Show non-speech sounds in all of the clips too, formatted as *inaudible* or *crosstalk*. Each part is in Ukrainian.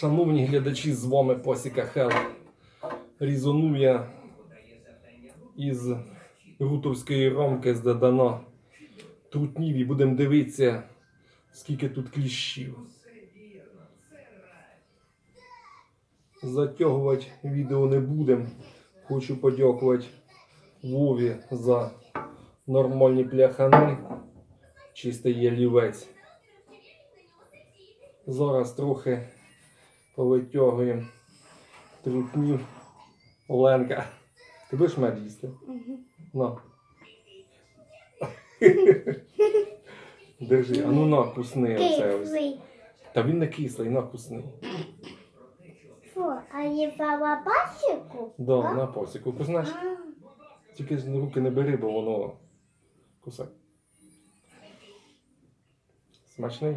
Шановні глядачі, з вами Посіка Хел. Різоную я із рутовської ромки з додано трутнів і будемо дивитися, скільки тут кліщів. Затягувати відео не будемо. Хочу подякувати Вові за нормальні пляхани. Чистий ялівець. Зараз трохи повитягуємо трутнів. Оленка. Ти будеш мед їсти? На. Держи, а ну на, кусни оце ось. Та він не кислий, на кусни. Фу, а не балабасику? Да, на посіку. Куснеш? Тільки ж руки не бери, бо воно кусає. Смачний?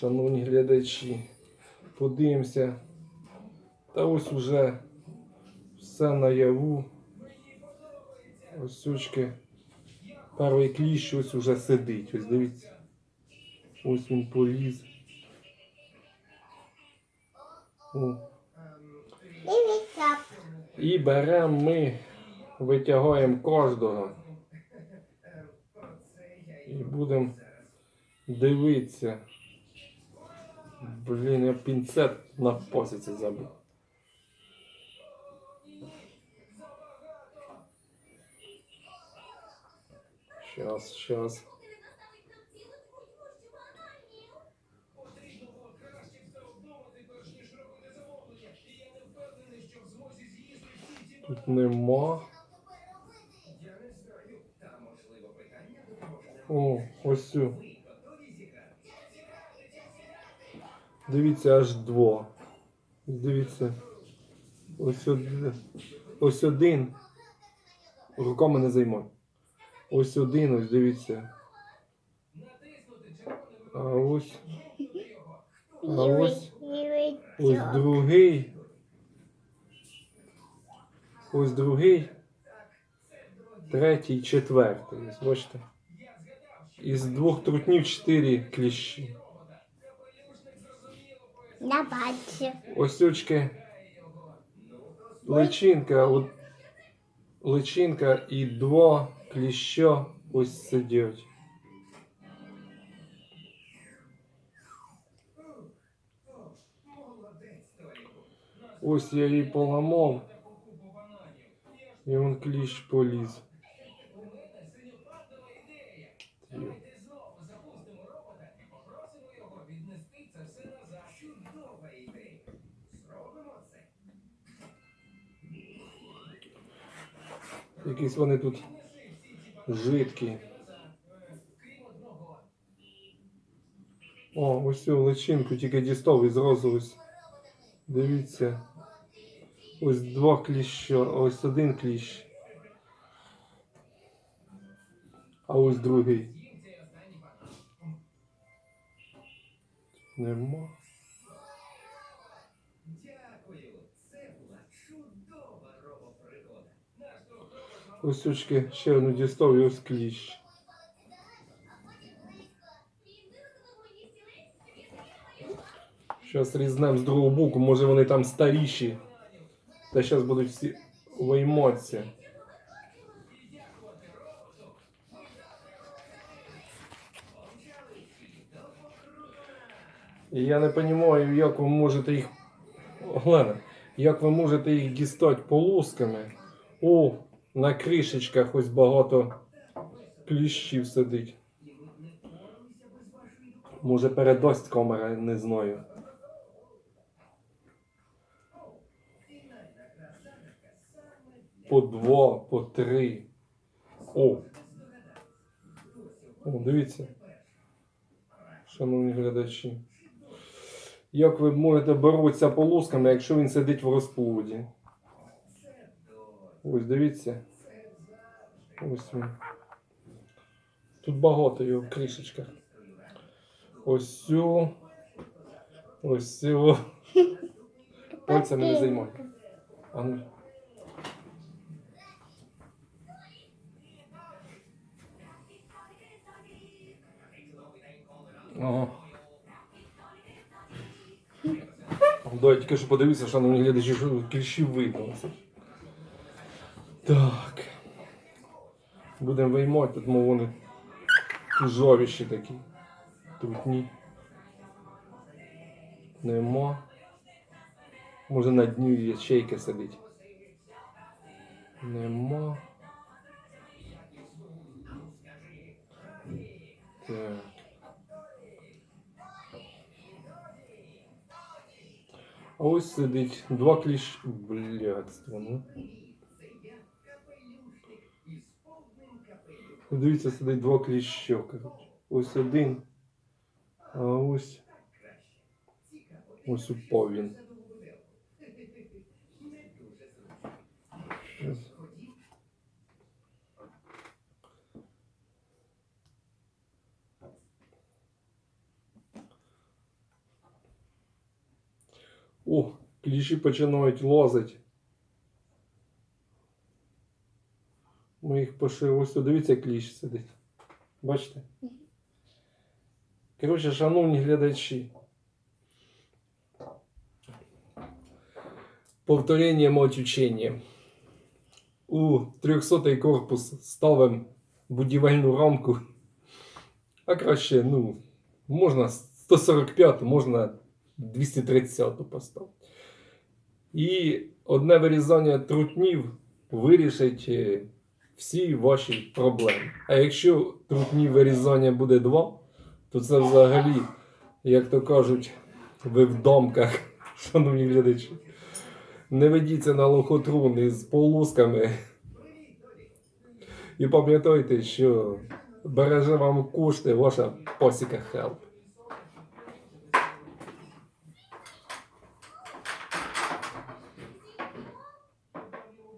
Шановні глядачі, подивимося. Та ось уже все наяву. Ось сучки. Перший кліщ ось уже сидить. Ось дивіться. Ось він поліз. О. І беремо ми, витягаємо кожного. І будемо дивитися. Блін, я пінцет на посіці забув. Щас, щас. Тут нема. О, ось. Дивіться, аж два. Дивіться. Ось один. Ось один. Руками не займай. Ось один, ось дивіться. А ось. А ось. Ось другий. Ось другий. Третій, четвертий. Ось Бачите? Із двох трутнів чотири кліщі. Я бачив. Ось очки. Личинка, от, личинка і два кліща ось сидять. Ось я її поламав. І он кліщ поліз. Якісь вони тут жидкі. О, ось цю личинку тільки дістав із розу ось. Дивіться. Ось два кліща, ось один кліщ. А ось другий. Нема. Ось сучки ще одну дістав і ось кліщ. Зараз різнем з другого боку, може вони там старіші. Та зараз будуть всі виймотися. І я не розумію, як ви можете їх. Олена, як ви можете їх дістати полосками. О, на кришечках ось багато кліщів сидить. Може передасть камера, не знаю. По два, по три. О. О, дивіться. Шановні глядачі. Як ви можете боротися полосками, якщо він сидить в розплоді? Ось дивіться. Ось він. Тут багато його в кришечках. Ось цю. Ось цю. Пальцями не займай. А ну. Ага. Дай тільки що подивися, що на глядачі, що кліщів видно. Так. Будемо виймати, тут мов вони жовіші такі. Трутні. Нема. Може на дні ячейки сидить. Нема. Так. А ось сидить два кліщ. Блядство, ну. Дивіться, сидить два кліща, коротше. Ось один. А ось. Ось упав він. Щас. О, кліщі починають лазити. Ми їх пошили. Ось тут, дивіться, як кліщ сидить. Бачите? Коротше, шановні глядачі. Повторення мать учення. У 300 корпус ставимо будівельну рамку. А краще, ну, можна 145, можна 230 поставити. І одне вирізання трутнів вирішить е, всі ваші проблеми. А якщо трутнів вирізання буде два, то це взагалі, як то кажуть, ви в домках, *laughs* шановні глядачі. Не ведіться на лохотрун із полосками. І пам'ятайте, що береже вам кошти ваша посіка Хелп.